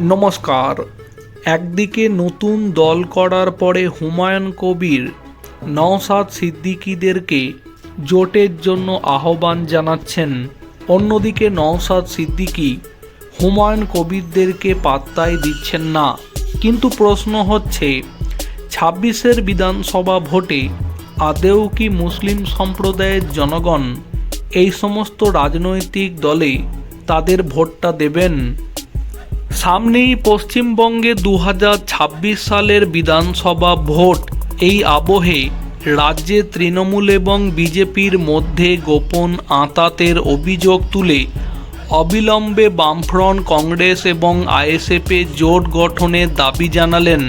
নমস্কার। একদিকে নতুন দল করার পরে হুমায়ুন কবির, নওশাদ সিদ্দিকীদেরকে জোটের জন্য আহ্বান জানাচ্ছেন। অন্যদিকে নওশাদ সিদ্দিকী হুমায়ুন কবিরদেরকে পাত্তাই দিচ্ছেন না। কিন্তু প্রশ্ন হচ্ছে, ছাব্বিশের বিধানসভা ভোটে আদেও কি মুসলিম সম্প্রদায়ের জনগণ এই সমস্ত রাজনৈতিক দলে তাদের ভোটটা দেবেন? সামনেই পশ্চিমবঙ্গে দু হাজার ছাব্বিশ সালের বিধানসভা ভোট। এই আবহে রাজ্যে তৃণমূল এবং বিজেপির মধ্যে গোপন আঁতাতের অভিযোগ তুলে অবিলম্বে বামফ্রন্ট কংগ্রেস এবং আইএসএফে জোট গঠনের দাবি জানালেন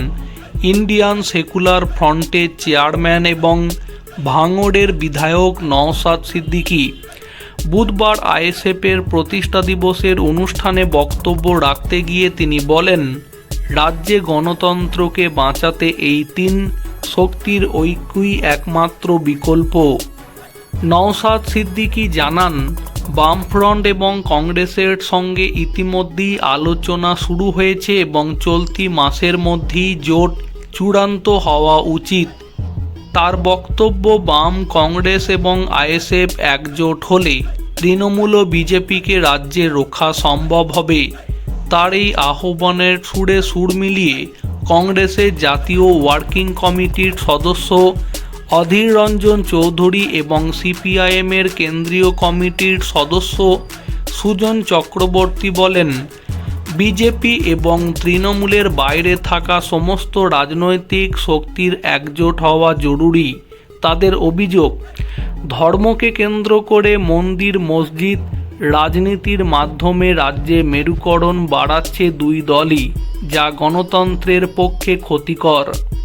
ইন্ডিয়ান সেকুলার ফ্রন্টের চেয়ারম্যান এবং ভাঙড়ের বিধায়ক নওশাদ সিদ্দিকী। বুধবার আইএসএফের প্রতিষ্ঠা দিবসের অনুষ্ঠানে বক্তব্য রাখতে গিয়ে তিনি বলেন, রাজ্যে গণতন্ত্রকে বাঁচাতে এই তিন শক্তির ঐক্যই একমাত্র বিকল্প। নওশাদ সিদ্দিকী জানান, বামফ্রন্ট এবং কংগ্রেসের সঙ্গে ইতিমধ্যেই আলোচনা শুরু হয়েছে এবং চলতি মাসের মধ্যেই জোট চূড়ান্ত হওয়া উচিত। তার বক্তব্য বাম কংগ্রেস এবং আইএসএফ একজোট হলে তৃণমূল ও বিজেপিকে রাজ্যে রক্ষা সম্ভব হবে, তার এই আহ্বানের সুরে সুর মিলিয়ে কংগ্রেসের জাতীয় ওয়ার্কিং কমিটির সদস্য অধীর রঞ্জন চৌধুরী এবং সিপিআইএমের কেন্দ্রীয় কমিটির সদস্য সুজন চক্রবর্তী বলেন, বিজেপি এবং তৃণমূলের বাইরে থাকা সমস্ত রাজনৈতিক শক্তির একজোট হওয়া জরুরি। তাদের অভিযোগ ধর্মকে কেন্দ্র করে মন্দির, মসজিদ, রাজনীতির মাধ্যমে রাজ্যে মেরুকরণ বাড়াচ্ছে দুই দলই, যা গণতন্ত্রের পক্ষে ক্ষতিকর।